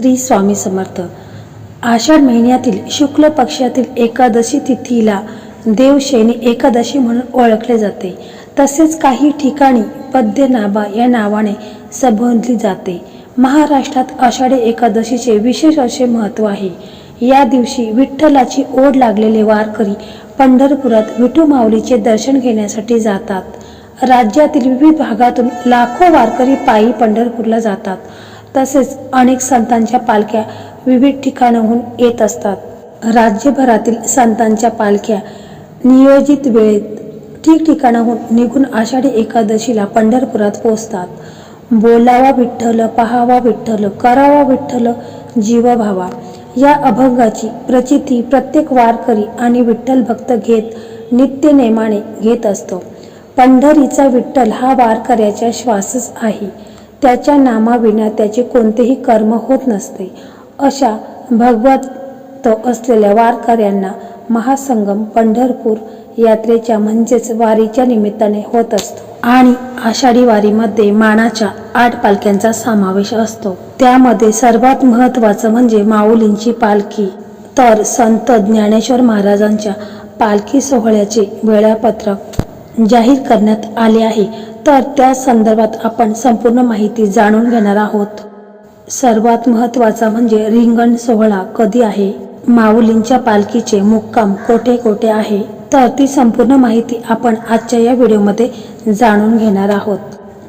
श्री स्वामी समर्थ. आषाढ महिन्यातील शुक्ल पक्षातील एकादशी तिथीला देवशैनी एकादशी म्हणून ओळखले जाते. तसेच काही ठिकाणी पद्यनाभा या नावाने संबोधली जाते. महाराष्ट्रात आषाढी एकादशीचे विशेष असे महत्त्व आहे. या दिवशी विठ्ठलाची ओढ लागलेले वारकरी पंढरपुरात विठू माऊलीचे दर्शन घेण्यासाठी जातात. राज्यातील विविध भागातून लाखो वारकरी पायी पंढरपूरला जातात. तसेच अनेक संतांच्या पालख्या विविध ठिकाणाहून येत असतात. राज्यभरातील संतांच्या पालख्या नियोजित वेळेत ठिकठिकाणाहून निघून आषाढी एकादशीला पंढरपुरात पोचतात बोलावा विठ्ठल पहावा विठ्ठल करावा विठ्ठल जीव भावा या अभंगाची प्रचिती प्रत्येक वारकरी आणि विठ्ठल भक्त घेत नित्य नेमाने घेत असतो. पंढरीचा विठ्ठल हा वारकऱ्याच्या श्वासच आहे. त्याच्या नामाविना त्याचे कोणतेही कर्म होत नसते. अशा भगवत असलेल्या वारकऱ्यांना महासंगम पंढरपूर यात्रेच्या म्हणजेच वारीच्या निमित्ताने होत असतो. आणि आषाढी वारीमध्ये मानाच्या आठ पालख्यांचा समावेश असतो. त्यामध्ये सर्वात महत्त्वाचं म्हणजे माऊलींची पालखी. तर संत ज्ञानेश्वर महाराजांच्या पालखी सोहळ्याचे वेळापत्रक जाहीर करण्यात आले आहे. तर त्या संदर्भात आपण संपूर्ण माहिती जाणून घेणार आहोत. सर्वात महत्त्वाचा म्हणजे रिंगण सोहळा कधी आहे? माऊलींच्या पालखीचे मुक्काम कोठे कोठे आहे? तर ती संपूर्ण माहिती आपण आजच्या या व्हिडिओमध्ये जाणून घेणार आहोत.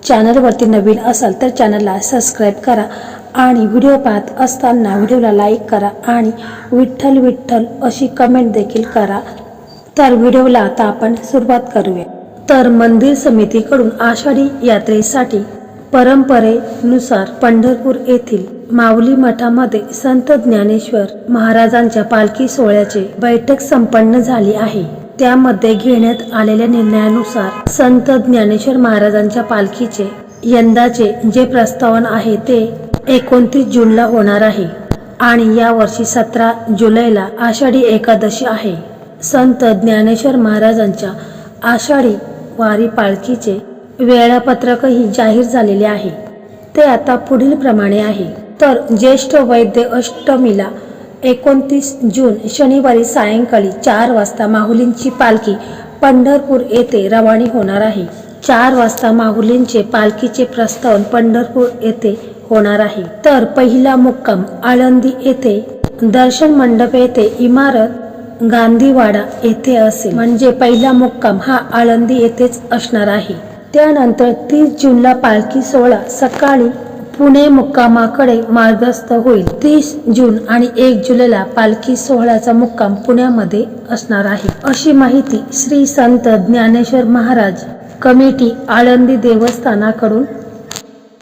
चॅनलवरती नवीन असाल तर चॅनलला सबस्क्राईब करा आणि व्हिडिओ पाहत असताना व्हिडिओला लाईक करा आणि विठ्ठल विठ्ठल अशी कमेंट देखील करा. तर व्हिडिओला आता आपण सुरुवात करूया. तर मंदिर समितीकडून आषाढी यात्रेसाठी परंपरेनुसार पंढरपूर येथील माऊली मठामध्ये संत ज्ञानेश्वर महाराजांच्या पालखी सोहळ्याचे बैठक संपन्न झाली आहे. त्यामध्ये घेण्यात आलेल्या निर्णयानुसार संत ज्ञानेश्वर महाराजांच्या पालखीचे यंदाचे जे प्रस्तावन आहे ते एकोणतीस जूनला होणार आहे आणि या वर्षी सतरा जुलैला आषाढी एकादशी आहे. संत ज्ञानेश्वर महाराजांच्या आषाढी वारी पालखीचे वेळापत्रकही जाहीर झालेले आहे. ते आता पुढील प्रमाणे आहे. तर ज्येष्ठ वैद्य अष्टमीला एकोणतीस जून शनिवारी सायंकाळी चार वाजता माहुलींची पालखी पंढरपूर येथे रवानी होणार आहे. चार वाजता माहुलींचे पालखीचे प्रस्थान पंढरपूर येथे होणार आहे. तर पहिला मुक्काम आळंदी येथे दर्शन मंडप येथे इमारत गांधीवाडा येथे असेल. म्हणजे पहिला मुक्काम हा आळंदी येथेच असणार आहे. त्यानंतर तीस जूनला पालखी सोहळा सकाळी पुणे मुक्कामाकडे मार्गस्थ होईल. तीस जून आणि एक जुलैला पालखी सोहळ्याचा मुक्काम पुण्यामध्ये असणार आहे. अशी माहिती श्री संत ज्ञानेश्वर महाराज कमिटी आळंदी देवस्थानाकडून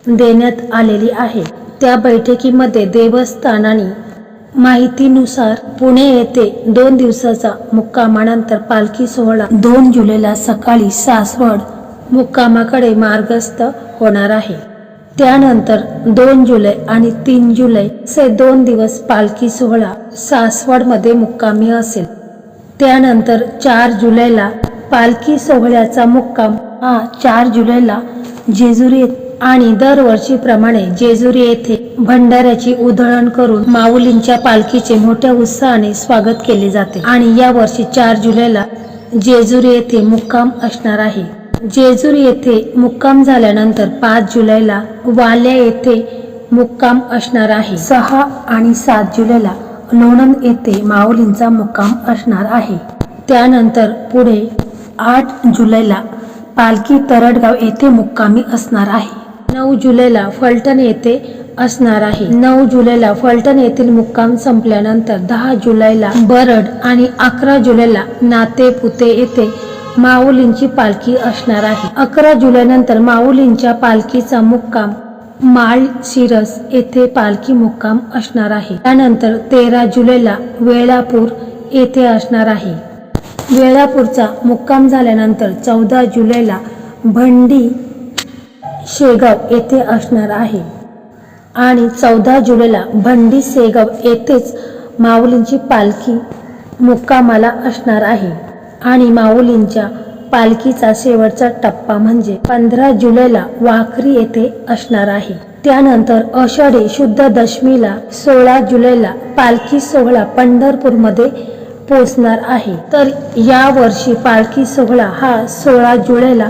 देण्यात आलेली आहे. त्या बैठकीमध्ये देवस्थानाने माहितीनुसार पुणे येथे दोन दिवसाचा मुक्कामानंतर पालखी सोहळा. दोन जुलैला सकाळी सासवड मुक्कामाकडे मार्गस्थ होणार आहे. त्यानंतर दोन जुलै आणि तीन जुलै असे दोन दिवस पालखी सोहळा सासवडमध्ये मुक्कामी असेल. त्यानंतर चार जुलैला पालखी सोहळ्याचा मुक्काम. हा चार जुलैला जेजुरी आणि दरवर्षीप्रमाणे जेजुरी येथे भंडाऱ्याची उधळण करून माऊलींच्या पालखीचे मोठ्या उत्साहाने स्वागत केले जाते. आणि या वर्षी चार जुलैला जेजुरी येथे मुक्काम असणार आहे. जेजुरी येथे मुक्काम झाल्यानंतर पाच जुलैला वाल्या येथे मुक्काम असणार आहे. सहा आणि सात जुलैला लोणंद येथे माऊलींचा मुक्काम असणार आहे. त्यानंतर पुढे आठ जुलैला पालखी तरडगाव येथे मुक्कामी असणार आहे. नऊ जुलैला फलटण येथे असणार आहे. नऊ जुलैला फलटण येथील मुक्काम संपल्यानंतर दहा जुलैला बरड आणि अकरा जुलैला नाते पुते येथे माऊलींची पालखी असणार आहे. अकरा जुलै नंतर माऊलींच्या पालखीचा मुक्काम माळ शिरस येथे पालखी मुक्काम असणार आहे. त्यानंतर तेरा जुलैला वेळापूर येथे असणार आहे. वेळापूरचा मुक्काम झाल्यानंतर चौदा जुलैला भंडी शेगाव येथे असणार आहे. आणि चौदा जुलैला भंडी सेगाव येथेच माऊलींची पालखी मुक्कामाला असणार आहे. आणि माऊलींच्या पालखीचा शेवटचा टप्पा म्हणजे पंधरा जुलैला वाखरी येथे असणार आहे. त्यानंतर आषाढी शुद्ध दशमीला सोळा जुलैला पालखी सोहळा पंढरपूरमध्ये पोचणार आहे. तर या वर्षी पालखी सोहळा हा सोळा जुलैला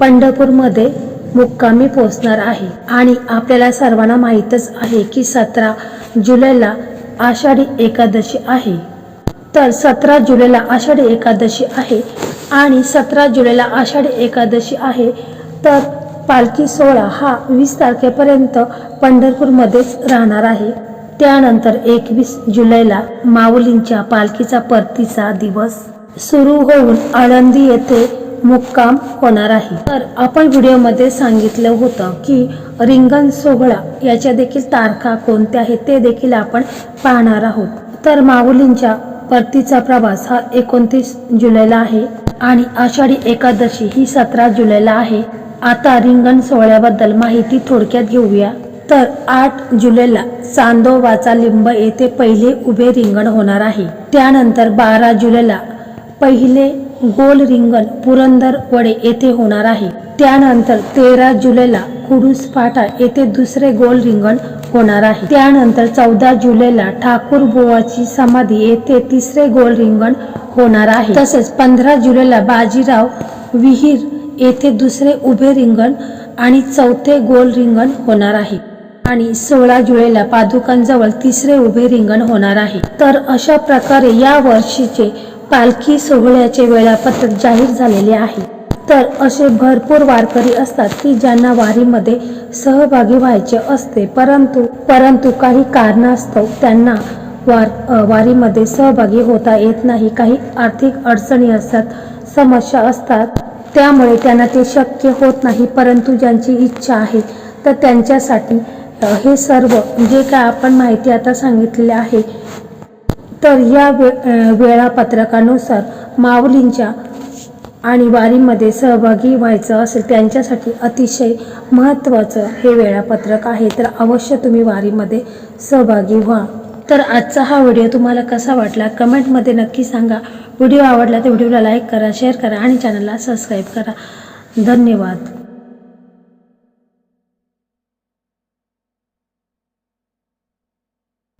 पंढरपूरमध्ये मुक्कामी पोचणार आहे. आणि आपल्याला सर्वांना माहीतच आहे की सतरा जुलैला आषाढी एकादशी आहे. तर सतरा जुलैला आषाढी एकादशी आहे आणि सतरा जुलैला आषाढी एकादशी आहे. तर पालखी सोहळा हा वीस तारखेपर्यंत पंढरपूरमध्येच राहणार आहे. त्यानंतर एकवीस जुलैला माऊलींच्या पालखीचा परतीचा दिवस सुरू होऊन आळंदी येथे मुक्काम होणार आहे. तर आपण व्हिडिओमध्ये सांगितलं होतं की रिंगण सोहळा याच्या देखील तारखा कोणत्या आहेत ते देखील आपण पाहणार आहोत. तर माऊलींच्या परतीचा प्रवास हा एकोणतीस जुलैला आहे आणि आषाढी एकादशी ही सतरा जुलैला आहे. आता रिंगण सोहळ्याबद्दल माहिती थोडक्यात घेऊया. तर आठ जुलैला चांदोबाचा लिंब येथे पहिले उभे रिंगण होणार आहे. त्यानंतर बारा जुलैला पहिले गोल रिंगण पुरंदर वडे येथे होणार आहे. त्यानंतर तेरा जुलैला कुडूस फाटा येथे दुसरे गोल रिंगण होणार आहे. त्यानंतर चौदा जुलैला ठाकूर बोवाची समाधी येथे तिसरे गोल रिंगण होणार आहे. तसेच पंधरा जुलैला बाजीराव विहीर येथे दुसरे उभे रिंगण आणि चौथे गोल रिंगण होणार आहे. आणि सोळा जुलैला पादुकांजवळ तिसरे उभे रिंगण होणार आहे. तर अशा प्रकारे या वर्षीचे पालखी सोहळ्याचे वेळापत्रक जाहीर झालेले आहे. तर असे भरपूर वारकरी असतात की ज्यांना वारीमध्ये सहभागी व्हायचे असते परंतु परंतु काही कारणास्तव त्यांना वार वारीमध्ये सहभागी होता येत नाही. काही आर्थिक अडचणी असतात समस्या असतात त्यामुळे त्यांना ते शक्य होत नाही. परंतु ज्यांची इच्छा आहे तर त्यांच्यासाठी हे सर्व जे काय आपण माहिती आता सांगितले आहे तर या वे वेळापत्रकानुसार माऊलींच्या आणि वारीमध्ये सहभागी व्हायचं असेल त्यांच्यासाठी अतिशय महत्त्वाचं हे वेळापत्रक आहे. तर अवश्य तुम्ही वारीमध्ये सहभागी व्हा. तर आजचा हा व्हिडिओ तुम्हाला कसा वाटला? कमेंटमध्ये नक्की सांगा. व्हिडिओ आवडला तर व्हिडिओला लाईक करा शेअर करा आणि चॅनलला सबस्क्राईब करा. धन्यवाद.